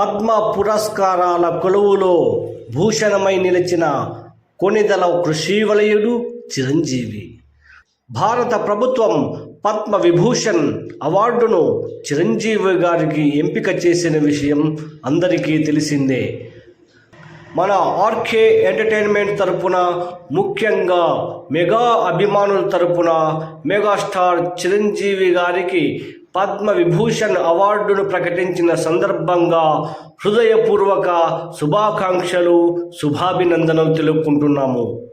పద్మ పురస్కారాల కొలువులో భూషణమై నిలిచిన కొనిదల కృషివలయుడు చిరంజీవి. భారత ప్రభుత్వం పద్మ విభూషణ్ అవార్డును చిరంజీవి గారికి ఎంపిక చేసిన విషయం అందరికీ తెలిసిందే. మన ఆర్కే ఎంటర్టైన్మెంట్ తరపున ముఖ్యంగా మెగా అభిమానుల తరపున మెగాస్టార్ చిరంజీవి గారికి పద్మ విభూషణ్ అవార్డును ప్రకటించిన సందర్భంగా హృదయపూర్వక శుభాకాంక్షలు శుభాభినందనలు తెలుపుకుంటున్నాము.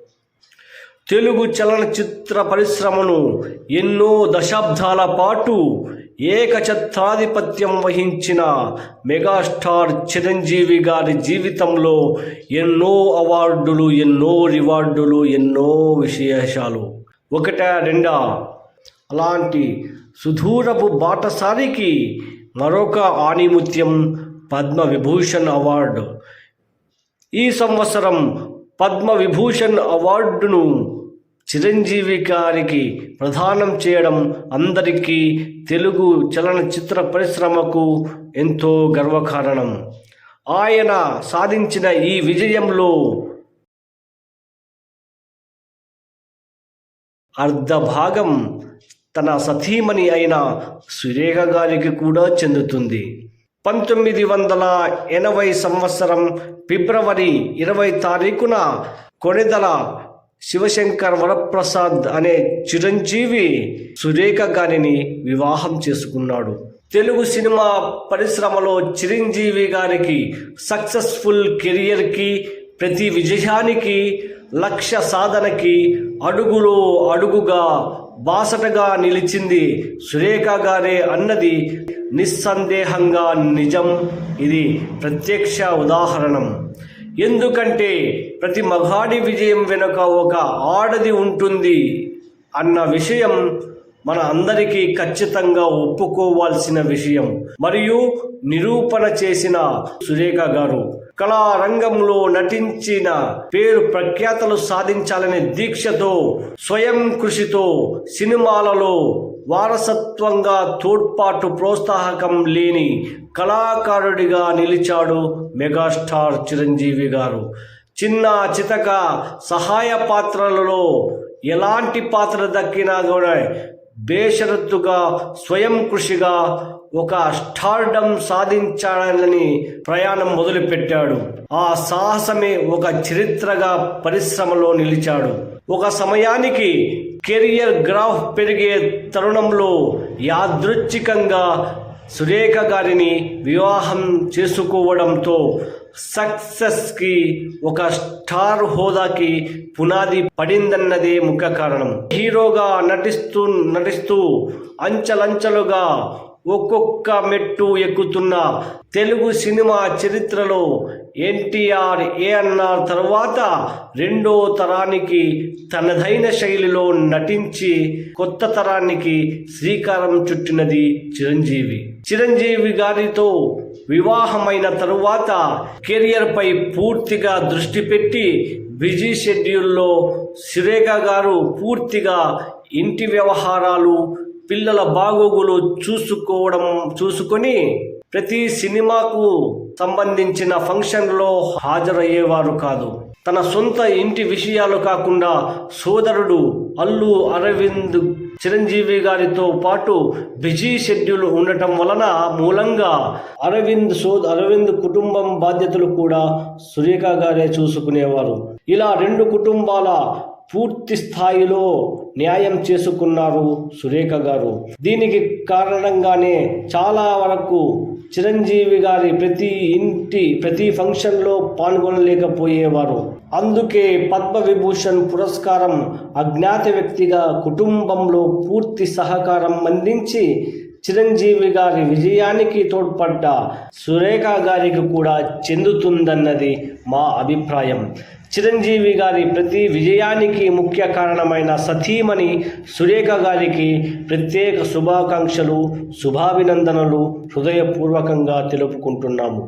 తెలుగు చలనచిత్ర పరిశ్రమను ఎన్నో దశాబ్దాల పాటు ఏకఛత్రాధిపత్యం వహించిన మెగాస్టార్ చిరంజీవి గారి జీవితంలో ఎన్నో అవార్డులు ఎన్నో రివార్డులు ఎన్నో విశేషాలు. ఒకట రెండా? అలాంటి సుదూరపు బాటసారికి మరొక ఆణిముత్యం పద్మ విభూషణ్ అవార్డు. ఈ సంవత్సరం పద్మ విభూషణ్ అవార్డును చిరంజీవి గారికి ప్రదానం చేయడం అందరికీ తెలుగు చలనచిత్ర పరిశ్రమకు ఎంతో గర్వకారణం. ఆయన సాధించిన ఈ విజయంలో అర్ధ భాగం తన సతీమణి అయిన సురేఖ గారికి కూడా చెందుతుంది. పంతొమ్మిది వందల ఎనభై సంవత్సరం ఫిబ్రవరి ఇరవై తారీఖున కొణిదల శివశంకర్ వరప్రసాద్ అనే చిరంజీవి సురేఖ గారిని వివాహం చేసుకున్నాడు. తెలుగు సినిమా పరిశ్రమలో చిరంజీవి గారికి సక్సెస్ఫుల్ కెరియర్కి ప్రతి విజయానికి లక్ష్య సాధనకి అడుగులో అడుగుగా బాసటగా నిలిచింది సురేఖ గారే అన్నది నిస్సందేహంగా నిజం. ఇది ప్రత్యక్ష ఉదాహరణం. ఎందుకంటే ప్రతి మగాడి విజయం వెనుక ఒక ఆడది ఉంటుంది అన్న విషయం మన అందరికీ ఖచ్చితంగా ఒప్పుకోవాల్సిన విషయం. మరియు నిరూపణ చేసిన సురేఖ గారు కళారంగంలో నటించిన పేరు ప్రఖ్యాతలు సాధించాలనే దీక్షతో స్వయం కృషితో సినిమాలలో వారసత్వంగా తోడ్పాటు ప్రోత్సాహకం లేని కళాకారుడిగా నిలిచాడు మెగాస్టార్ చిరంజీవి గారు. చిన్న చితక సహాయ పాత్రలలో ఎలాంటి పాత్ర దక్కినా కూడా బేషరత్తుగా స్వయం కృషిగా ఒక స్టార్డమ్ సాధించాలని ప్రయాణం మొదలుపెట్టాడు. ఆ సాహసమే ఒక చరిత్రగా పరిశ్రమలో నిలిచాడు. ఒక సమయానికి కెరియర్ గ్రాఫ్ పెరిగే తరుణంలో యాదృచ్ఛికంగా సురేఖ గారిని వివాహం చేసుకోవడంతో సక్సెస్కి ఒక స్టార్ హోదాకి పునాది పడిందన్నదే ముఖ్య కారణం. హీరోగా నటిస్తూ నటిస్తూ అంచలంచలుగా ఒక్కొక్క మెట్టు ఎక్కుతున్న తెలుగు సినిమా చరిత్రలో ఎన్టీఆర్ ఏఎన్ఆర్ తర్వాత రెండో తరానికి తనదైన శైలిలో నటించి కొత్త తరానికి శ్రీకారం చుట్టినది చిరంజీవి. చిరంజీవి గారితో వివాహమైన తరువాత కెరియర్ పై పూర్తిగా దృష్టి పెట్టి బిజీ షెడ్యూల్లో సురేఖ గారు పూర్తిగా ఇంటి వ్యవహారాలు పిల్లల బాగోగులు చూసుకోవడం చూసుకొని ప్రతి సినిమాకు సంబంధించిన ఫంక్షన్లో హాజరయ్యేవారు కాదు. తన సొంత ఇంటి విషయాలు కాకుండా సోదరుడు అల్లు అరవింద్ చిరంజీవి గారితో పాటు బిజీ షెడ్యూల్ ఉండటం వలన మూలంగా అరవింద్ సో అరవింద్ కుటుంబం బాధ్యతలు కూడా సురేఖ గారే చూసుకునేవారు. ఇలా రెండు కుటుంబాల పూర్తి స్థాయిలో న్యాయం చేసుకున్నారు సురేఖ గారు. దీనికి కారణంగానే చాలా వరకు చిరంజీవి గారి ప్రతి ఇంటి ప్రతి ఫంక్షన్లో పాల్గొనలేకపోయేవారు. అందుకే పద్మ విభూషణ్ పురస్కారం అజ్ఞాత వ్యక్తిగా కుటుంబంలో పూర్తి సహకారం అందించి చిరంజీవి గారి విజయానికి తోడ్పడ్డ సురేఖ గారికి కూడా చెందుతుందన్నది మా అభిప్రాయం. చిరంజీవి గారి ప్రతి విజయానికి ముఖ్య కారణమైన సతీమణి సురేఖ గారికి ప్రత్యేక శుభాకాంక్షలు శుభాభినందనలు హృదయపూర్వకంగా తెలుపుకుంటున్నాము.